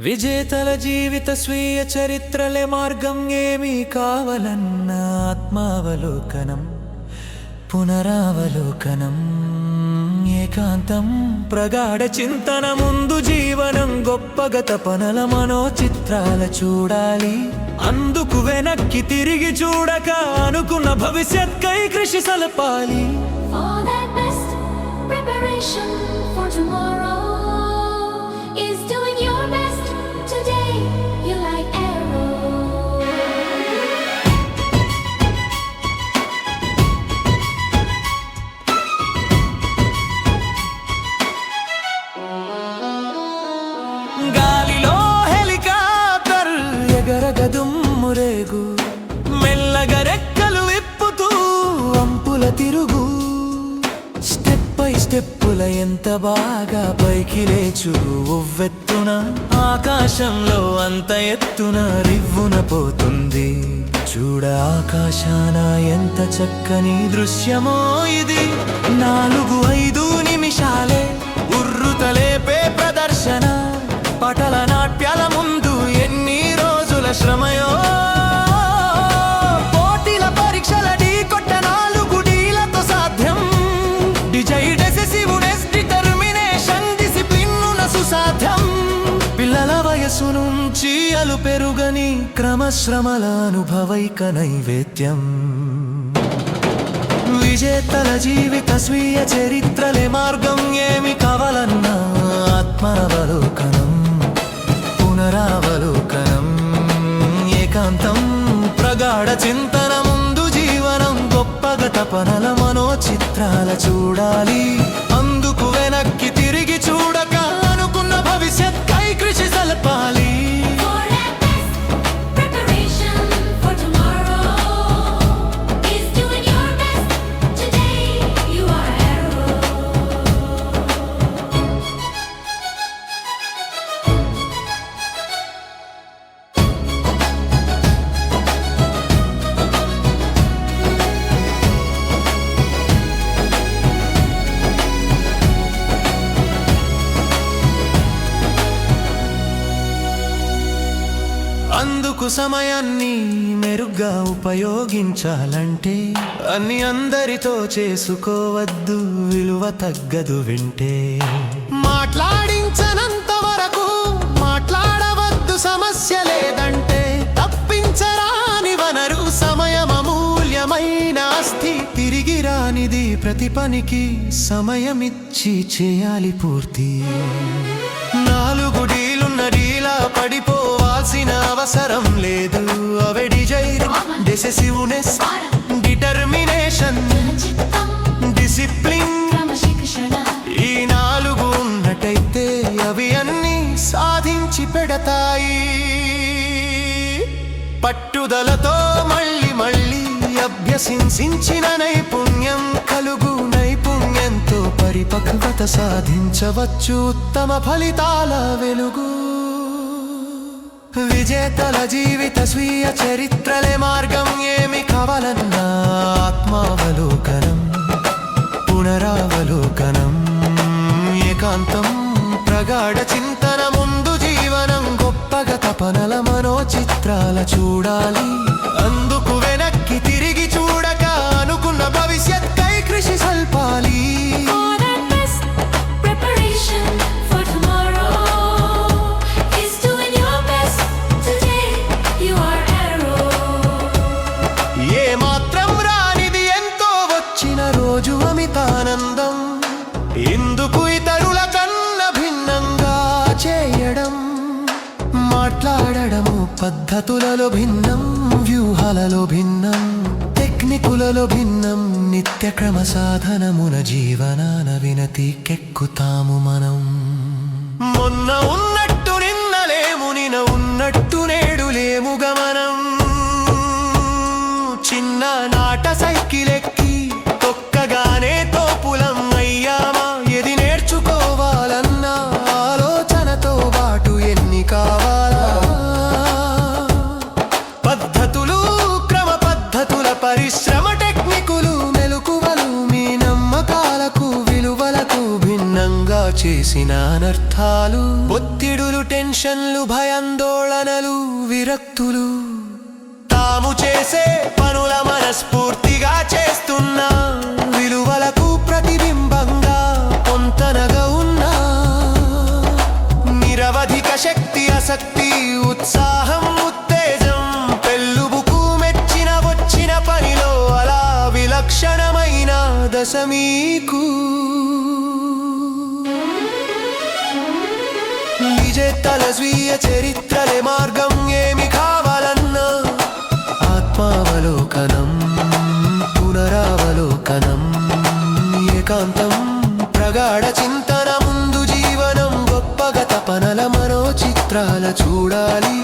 విజేతల జీవిత స్వీయ చరిత్రలే మార్గం ఏమీ కావలన్న ఆత్మావలోకనం పునరావలోకనం ఏకాంతం ప్రగాఢ చింతన ముందు జీవనం గొప్పగ తపనల మనోచిత్రాల చూడాలి. అందుకు వెనక్కి తిరిగి చూడక అనుకున్న భవిష్యత్కై కృషి సలపాలి. For tomorrow. గాలిలో హెలికాప్టర్ ఎగరగదుమ్మురేగు మెల్లగా రెక్కలు విప్పుతూ వంపుల తిరుగు. స్టెప్ బై స్టెప్పుల ఎంత బాగా పైకి లేచు. ఉవ్వెత్తున ఆకాశంలో అంత ఎత్తున రివ్వున పోతుంది. చూడ ఆకాశాన ఎంత చక్కని దృశ్యమో ఇది. నాలుగు ఐదు నిమిషాలే పటల నాట్యాల ముందు ఎన్ని రోజుల శ్రమయో? పోటీల పరీక్షల ఢీ కొట్ట నాలుగు డీలతో సాధ్యం. డిజై ఎసెసివ్నెస్ డిటర్మినేషన్ డిసిప్లిన్ సుసాధ్యం. పిల్లల వయసు నుంచి అలు పెరుగని క్రమశ్రమల అనుభవైక నైవేద్యం. విజేతల జీవిత స్వీయ చరిత్రలే మార్గం ఏమి కావాలన్నా ఆత్మ తపనల మనోచిత్రాల చూడాలి. అందుకు వెనక్కి సమయాన్ని మెరుగ్గా ఉపయోగించాలంటే అన్ని అందరితో చేసుకోవద్దు విలువ తగ్గదు వింటే. మాట్లాడించనంత వరకు మాట్లాడవద్దు సమస్య లేదంటే తప్పించరాని వనరు సమయం అమూల్యమైన ఆస్తి తిరిగి రానిది ప్రతి పనికి సమయమిచ్చి చేయాలి పూర్తి. నాలుగు డీలున్న డీలా పడిపోవాల్సిన అవసరం లేదు. అవే డిజైర్ డెసెసివ్నెస్ డిటర్మినేషన్ డిసిప్లిన్. ఈ నాలుగు ఉన్నట్టయితే అవి అన్ని సాధించి పెడతాయి. పట్టుదలతో మళ్ళీ మళ్ళీ అభ్యసించిన నైపుణ్యం కలుగు నైపుణ్యంతో పరిపక్వత సాధించవచ్చు. ఉత్తమ ఫలితాల వెలుగు. విజేతల జీవిత స్వీయ చరిత్రలే మార్గం ఏమి కావాలన్న ఆత్మావలోకనం పునరావలోకనం ఏకాంతం ప్రగాఢ చింతన ముందు జీవనం గొప్పగా తపనల మనోచిత్రాల చూడాలి. పద్ధతులలో భిన్నం వ్యూహాలలో భిన్నం టెక్నికులలో భిన్నం నిత్యక్రమ సాధనమున జీవనాన వినతికెక్కుతాము మనం. మొన్న ఉన్నట్టు నిన్న లేము నిన ఉన్నట్టు నేడు లేము గమనం చిన్న నాట చేసిన అనర్థాలు ఒత్తిడులు టెన్షన్లు భయాందోళనలు విరక్తులు తాము చేసే పనుల మనస్ఫూర్తిగా చేస్తున్నా. విలువలకు ప్రతిబింబంగా పొంతనగా ఉన్నా. నిరవధిక శక్తి ఆసక్తి ఉత్సాహం ఉత్తేజం పెళ్ళుబుకు మెచ్చిన వచ్చిన పనిలో అలా విలక్షణమైన దశ మీకు. విజేతల స్వీయ చరిత్రలే మార్గం ఏమి కావాలన్నా? ఆత్మావలోకనం పునరావలోకనం ఏకాంతం ప్రగాఢ చింతన ముందు జీవనం గొప్పగత పనల మనో చిత్రాల చూడాలి.